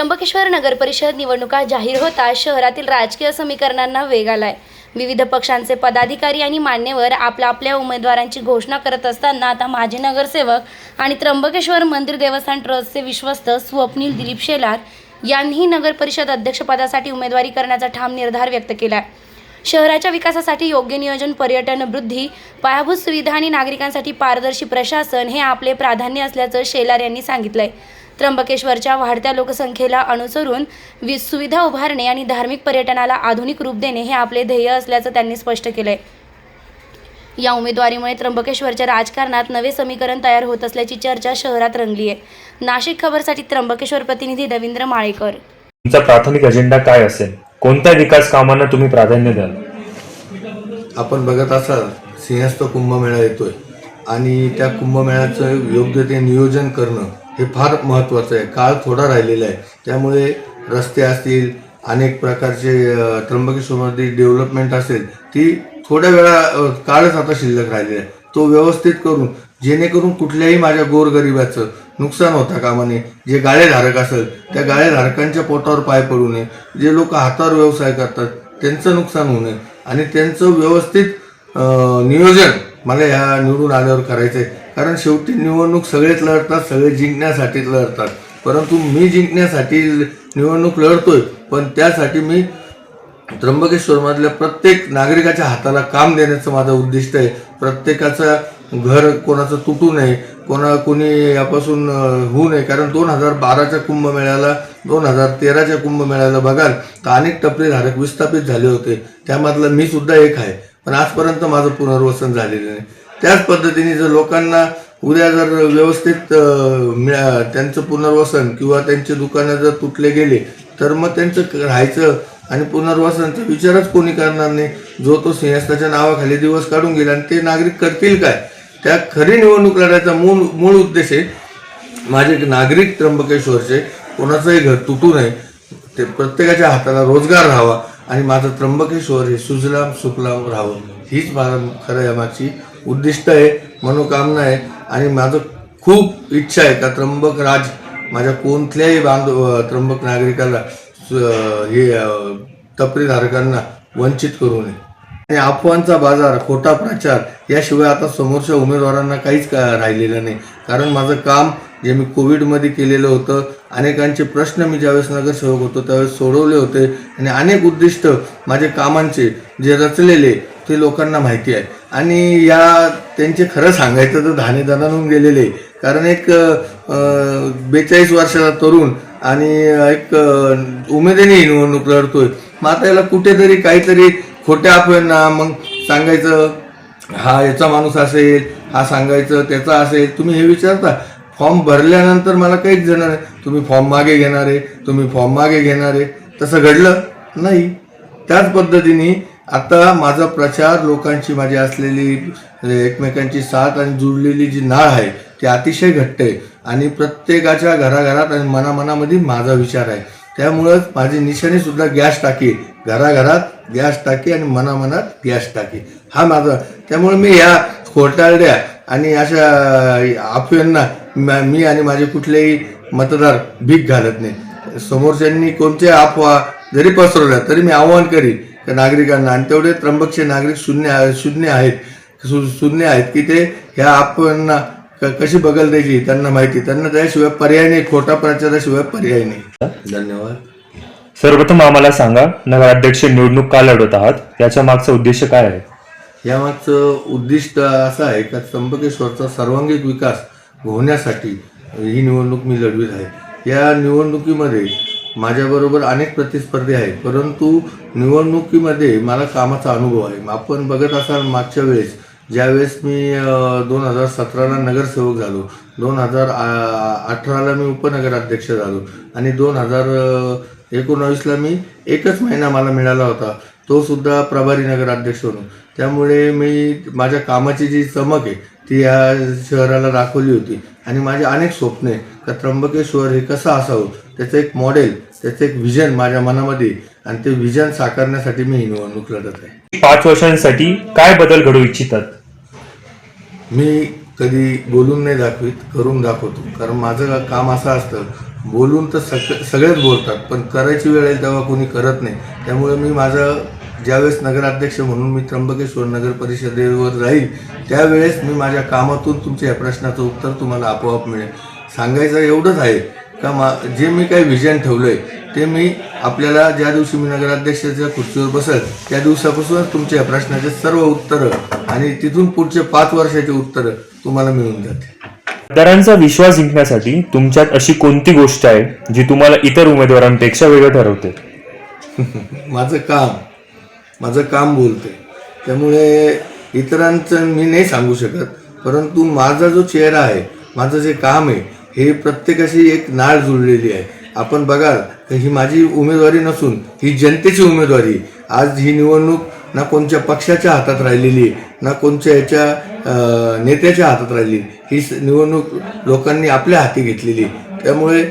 त्र्यंबकेश्वर नगर परिषद निवडणुका जाहीर होता. शहरातील राजकीय समीकरणांना वेग आलाय. विविध पक्षांचे पदाधिकारी आणि मान्यवर आपल्या आपल्या उमेदवारांची घोषणा करत असताना आता माजी नगरसेवक आणि त्र्यंबकेश्वर मंदिर देवस्थान ट्रस्टचे विश्वस्त स्वप्नील दिलीप शेलार यांनीही नगर परिषद अध्यक्षपदासाठी उमेदवारी करण्याचा ठाम निर्धार व्यक्त केला शहराच्या विकासासाठी योग्य नियोजन पर्यटन वृद्धी पायाभूत सुविधा आणि नागरिकांसाठी पारदर्शी प्रशासन हे आपले प्राधान्य असल्याचं शेलार यांनी सांगितलंय. त्र्यंबकेश्वरच्या वाढत्या लोकसंख्येला अनुसरून वि सुविधा उभारणे आणि धार्मिक पर्यटनाला आधुनिक रूप देणे हे आपले ध्येय असल्याचं त्यांनी स्पष्ट केलंय. या उमेदवारीमुळे त्र्यंबकेश्वरच्या राजकारणात नवे समीकरण तयार होत असल्याची चर्चा शहरात रंगली आहे नाशिक खबरसाठी त्र्यंबकेश्वर प्रतिनिधी रवींद्र माळेकर. तुमचा प्राथमिक अजेंडा काय असेल? कोणत्या विकास कामांना तुम्ही प्राधान्य द्याल? आपण बघत असाल सिंहस्थ कुंभमेळा येतोय. आणि त्या कुंभमेळ्याचं योग्य ते नियोजन करणं हे फार महत्त्वाचं आहे. काळ थोडा राहिलेला आहे. त्यामुळे रस्ते असतील अनेक प्रकारचे त्र्यंबकेश्वरमध्ये डेव्हलपमेंट असेल ती थोड्या वेळा काळच आता शिल्लक राहिलेला आहे. तो व्यवस्थित करून जेणेकरून कुठल्याही माझ्या गोरगरिबाचं नुकसान होता कामा नये. जे गाळेधारक असेल त्या गाळेधारकांच्या पोटावर पाय पडू नये. जे लोक हातावर व्यवसाय करतात त्यांचं नुकसान होऊ नये. आणि त्यांचं व्यवस्थित नियोजन मला ह्या निवडून आल्यावर करायचं आहे कारण शेवटी निवडणूक सगळेच लढतात सगळे जिंकण्यासाठीच लढतात. परंतु मी जिंकण्यासाठी निवडणूक लढतोय पण त्यासाठी मी त्र्यंबकेश्वरमधल्या प्रत्येक नागरिकाच्या हाताला काम देण्याचं माझं उद्दिष्ट आहे. प्रत्येकाचं घर कोणाचं तुटू नये कोणा कोणी यापासून होऊ नये. कारण दोन हजार बाराच्या कुंभमेळ्याला दोन हजार तेराच्या कुंभमेळ्याला बघाल तर अनेक टपरीधारक विस्थापित झाले होते. त्यामधला मी सुद्धा एक आहे. पण आजपर्यंत माझं पुनर्वसन झालेलं नाही. त्याच पद्धतीने जर लोकांना उद्या जर व्यवस्थित मिळा त्यांचं पुनर्वसन किंवा त्यांचे दुकानं जर तुटले गेले तर मग त्यांचं राहायचं आणि पुनर्वसनाचा विचारच कोणी करणार नाही. जो तो सिंहस्थाच्या नावाखाली दिवस काढून गेला आणि ते नागरिक करतील काय? त्या खरी निवडणूक लढायचा मूळ मूळ उद्देश आहे. माझे नागरिक त्र्यंबकेश्वरचे कोणाचंही घर तुटू नये ते प्रत्येकाच्या हाताला रोजगार राहावा. आणि माझं त्र्यंबकेश्वर हे सुजलाम सुफलाम राहावं हीच माझं खरं यामागची उद्दिष्ट आहे मनोकामना आहे. आणि माझं खूप इच्छा आहे का त्र्यंबक राज माझ्या कोणत्याही बांधव त्र्यंबक नागरिकाला हे तपरीधारकांना वंचित करू नये. आणि अफवांचा बाजार खोटा प्रचार याशिवाय आता समोरच्या उमेदवारांना काहीच का राहिलेलं नाही. कारण माझं काम जे मी कोविडमध्ये केलेलं होतं अनेकांचे प्रश्न मी ज्यावेळेस नगरसेवक होतो त्यावेळेस सोडवले होते. आणि अनेक उद्दिष्ट माझे कामांचे जे रचलेले ते लोकांना माहिती आहे. आणि या त्यांचे खरं सांगायचं तर धाने दणानून गेलेले. कारण एक बेचाळीस वर्षाचा तरुण आणि एक उमेदीने निवडणूक लढतोय. मग आता याला कुठेतरी काहीतरी खोट्या अफवांना मग सांगायचं हा याचा माणूस असेल हा सांगायचं त्याचा असेल. तुम्ही हे विचारता. फॉर्म भरल्यानंतर मला काहीच जण आहे तुम्ही फॉर्म मागे घेणार आहे तुम्ही फॉर्म मागे घेणार आहे. तसं घडलं? नाही. त्याच पद्धतीने आता माझा प्रचार लोकांची माझी असलेली म्हणजे एकमेकांची साथ आणि जुळलेली जी नाळ आहे ती अतिशय घट्ट आहे. आणि प्रत्येकाच्या घराघरात आणि मनामनामध्ये माझा विचार आहे. त्यामुळंच माझी निशाणीसुद्धा गॅस टाकी घराघरात गॅस टाकी आणि मनामनात गॅस टाकी. हा माझा. त्यामुळे मी ह्या खोटारड्या आणि अशा आपयांना मी आणि माझे कुठलेही मतदार भीक घालत नाही. समोरच्यांनी कोणत्या अफवा जरी पसरवल्या तरी मी आव्हान करीन त्या नागरिकांना आणि तेवढे त्र्यंबकचे नागरिक शून्य शून्य आहेत शून्य आहेत की ते ह्या अफवांना क- कशी बगल द्यायची त्यांना माहिती. त्यांना त्याशिवाय पर्याय नाही खोटा प्रचाराशिवाय पर्याय नाही. धन्यवाद. सर्वप्रथम आम्हाला सांगा नगराध्यक्ष निवडणूक का लढवत आहात? याच्या मागचा उद्देश काय आहे? यामागचं उद्दिष्ट असं आहे का त्र्यंबकेश्वरचा सर्वांगीण विकास होण्यासाठी ही निवडणूक मी लढवीत आहे. या निवडणुकीमध्ये माझ्याबरोबर अनेक प्रतिस्पर्धी आहेत परंतु निवडणुकीमध्ये मला कामाचा अनुभव आहे. आपण बघत असाल मागच्या वेळेस ज्यावेळेस मी दोन हजार सतराला नगरसेवक झालो दोन हजार अठराला मी उपनगराध्यक्ष झालो आणि दोन हजार एकोणावीसला मी एकच महिना मला मिळाला होता. तो सुद्धा प्रभारी नगराध्यक्ष म्हणून त्यामुळे मी माझ्या कामाची जी चमक आहे ती या शहराला दाखवली होती. आणि माझे अनेक स्वप्ने का त्र्यंबकेश्वर हे कसं असावं त्याचं एक मॉडेल त्याचं एक विजन माझ्या मनामध्ये. आणि ते विजन साकारण्यासाठी मी ही निवडणूक लढत आहे. पाच वर्षांसाठी काय बदल घडवू इच्छितात? मी कधी बोलून नाही दाखवीत करून दाखवतो. कारण माझं काम असं असतं बोलून तर सग सगळेच बोलतात. पण करायची वेळ आहे तेव्हा कोणी करत नाही. त्यामुळे मी माझं ज्यावेळेस नगराध्यक्ष म्हणून मी त्र्यंबकेश्वर नगर परिषदेवर राहील त्यावेळेस मी माझ्या कामातून तुमच्या या प्रश्नाचं उत्तर तुम्हाला आपोआप मिळेल. सांगायचं एवढंच आहे का मा जे मी काही व्हिजन ठेवलं आहे ते मी आपल्याला ज्या दिवशी मी नगराध्यक्षाच्या खुर्चीवर बसेल त्या दिवसापासूनच तुमच्या या प्रश्नाचे सर्व उत्तरं आणि तिथून पुढचे पाच वर्षाचे उत्तरं तुम्हाला मिळून जातील. मतदारांचा विश्वास जिंकण्यासाठी तुमच्यात अशी कोणती गोष्ट आहे जी तुम्हाला इतर उमेदवारांपेक्षा वेगळं ठरवते? माझं काम माझं काम बोलते. त्यामुळे इतरांचं मी नाही सांगू शकत परंतु माझा जो चेहरा आहे माझं जे काम आहे हे प्रत्येकाशी एक नाळ जुळलेली आहे. आपण बघाल तर ही माझी उमेदवारी नसून ही जनतेची उमेदवारी. आज ही निवडणूक ना कोणत्या पक्षाच्या हातात राहिलेली आहे ना कोणत्या याच्या नेत्याच्या हातात राहिली. ही निवडणूक लोकांनी आपल्या हाती घेतलेली आहे. त्यामुळे